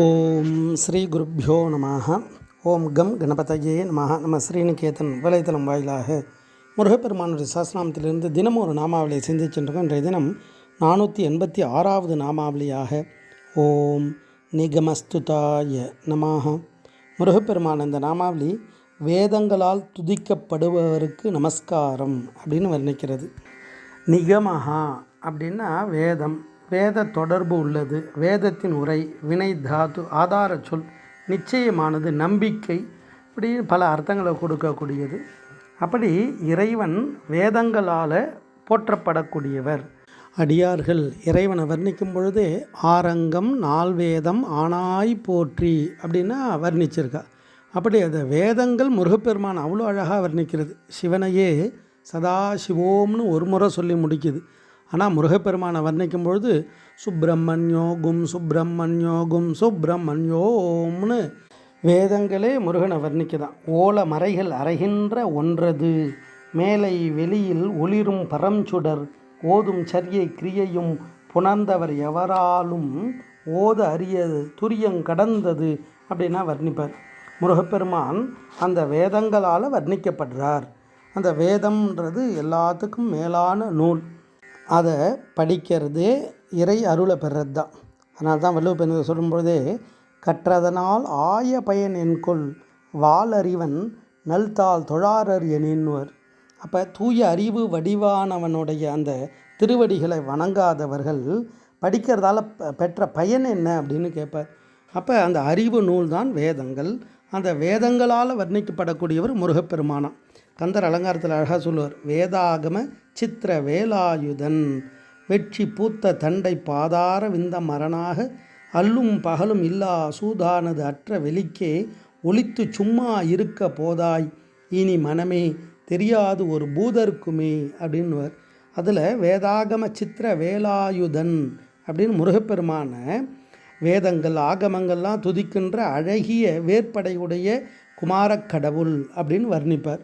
ஓம் ஸ்ரீ குருப்யோ நமः ஓம் கம் கணபதையே நம நம்ம ஸ்ரீநிகேதன் வலைத்தளம் வாயிலாக முருகப்பெருமானுடைய சாஸ்திரநாமத்திலிருந்து தினமும் ஒரு நாமாவளியை சிந்திச்சுருக்கோம் இன்றைய தினம் நானூற்றி எண்பத்தி ஆறாவது நாமாவளியாக ஓம் நிகமஸ்துதாய நமாக முருகப்பெருமான் இந்த நாமாவளி வேதங்களால் துதிக்கப்படுபவருக்கு நமஸ்காரம் அப்படின்னு வர்ணிக்கிறது. நிகமஹா அப்படின்னா வேதம் வேத தொடர்பு உள்ளது வேதத்தின் உரை வினை தாத்து ஆதார சொல் நிச்சயமானது நம்பிக்கை இப்படி பல அர்த்தங்களை கொடுக்கக்கூடியது. அப்படி இறைவன் வேதங்களால் போற்றப்படக்கூடியவர். அடியார்கள் இறைவனை வர்ணிக்கும் பொழுது ஆரங்கம் நால்வேதம் ஆனாய் போற்றி அப்படின்னா வர்ணிச்சிருக்கா. அப்படி அந்த வேதங்கள் முருகப்பெருமான் அவ்வளோ அழகாக வர்ணிக்கிறது சிவனையே சதா சிவோம்னு ஒரு முறை சொல்லி முடிக்குது. ஆனால் முருகப்பெருமானை வர்ணிக்கும் பொழுது சுப்பிரமணியோகும் சுப்பிரமணியோகும் சுப்பிரமணியோம்னு வேதங்களே முருகனை வர்ணிக்குதான் ஓல மறைகள் அறைகின்ற ஒன்றது மேலை வெளியில் ஒளிரும் பரம்சுடர் ஓதும் சரியை கிரியையும் புணர்ந்தவர் எவராலும் ஓத அரியது துரியம் கடந்தது அப்படின்னா வர்ணிப்பார் முருகப்பெருமான் அந்த வேதங்களால் வர்ணிக்கப்படுறார். அந்த வேதம்ன்றது எல்லாத்துக்கும் மேலான நூல். அதை படிக்கிறதே இறை அருளை பெறது தான் அதனால தான் வள்ளுவ பெண்கள் சொல்லும்பொழுதே கற்றதனால் ஆய பயன் என்கொள் வாளறிவன் நல்தாள் தொழாரர் எனின்வர் அப்போ தூய அறிவு வடிவானவனுடைய அந்த திருவடிகளை வணங்காதவர்கள் படிக்கிறதால பெற்ற பயன் என்ன அப்படின்னு கேட்பார் அப்போ அந்த அறிவு நூல் தான் வேதங்கள். அந்த வேதங்களால் வர்ணிக்கப்படக்கூடியவர் முருகப்பெருமானம் கந்தர் அலங்காரத்தில் அழகாக சொல்லுவார் வேதாகம சித்திர வேலாயுதன் வெற்றி பூத்த தண்டை பாதார விந்த மரணாக அல்லும் பகலும் இல்லா சூதானது அற்ற வெளிக்கே ஒளித்து சும்மா இருக்க போதாய். இனி மனமே தெரியாது ஒரு பூதருக்குமே அப்படின்னுவார். அதில் வேதாகம சித்திர வேலாயுதன் அப்படின்னு முருகப்பெருமான வேதங்கள் ஆகமங்கள்லாம் துதிக்கின்ற அழகிய வேற்படையுடைய குமாரக்கடவுள் அப்படின்னு வர்ணிப்பார்.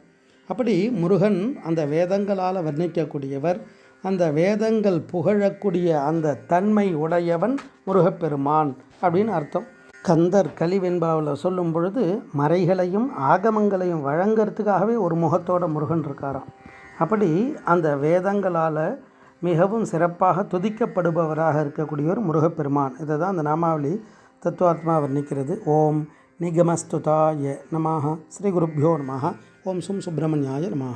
அப்படி முருகன் அந்த வேதங்களால் வர்ணிக்கக்கூடியவர் அந்த வேதங்கள் புகழக்கூடிய அந்த தன்மை உடையவன் முருகப்பெருமான் அப்படின்னு அர்த்தம். கந்தர் கலிவெண்பாவில் சொல்லும் பொழுது மறைகளையும் ஆகமங்களையும் வழங்கிறதுக்காகவே ஒரு முகத்தோட முருகன் இருக்காராம். அப்படி அந்த வேதங்களால் மிகவும் சிறப்பாக துதிக்கப்படுபவராக இருக்கக்கூடியவர் முருகப்பெருமான். இதை தான் அந்த நாமாவளி தத்துவாத்மா வர்ணிக்கிறது ஓம் நிகமஸ்துதாய நமாக ஸ்ரீ குருப்பியோ நமாக ஓம் சும் சுப்பிரமணியாய நமாக